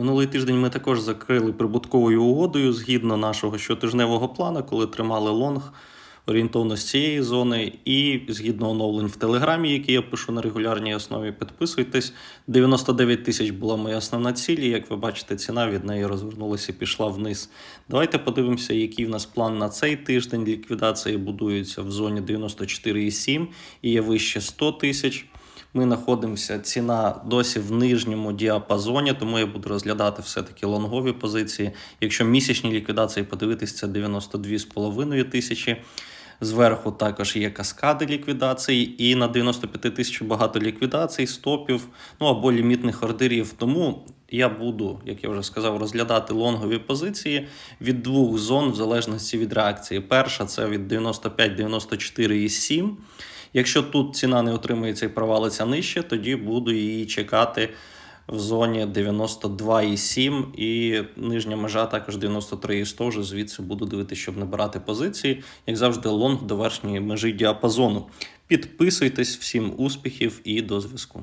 Минулий тиждень ми також закрили прибутковою угодою згідно нашого щотижневого плану, коли тримали лонг орієнтовно з цієї зони, і згідно оновлень в Телеграмі, які я пишу на регулярній основі, підписуйтесь. 99 тисяч була моя основна ціль, і як ви бачите, ціна від неї розвернулася і пішла вниз. Давайте подивимося, який в нас план на цей тиждень. Ліквідації будуються в зоні 94,7 і є вище 100 тисяч. Ми знаходимося ціна досі в нижньому діапазоні, тому я буду розглядати все-таки лонгові позиції. Якщо місячні ліквідації подивитись, це 92,5 тисячі. Зверху також є каскади ліквідацій, і на 95 тисяч багато ліквідацій, стопів, ну або лімітних ордерів. Тому я буду, як я вже сказав, розглядати лонгові позиції від двох зон в залежності від реакції. Перша це від 95-94,7. Якщо тут ціна не отримується і провалиться нижче, тоді буду її чекати в зоні 92,7 і нижня межа також 93,100. Вже звідси буду дивитися, щоб не брати позиції. Як завжди, лонг до верхньої межі діапазону. Підписуйтесь, всім успіхів і до зв'язку.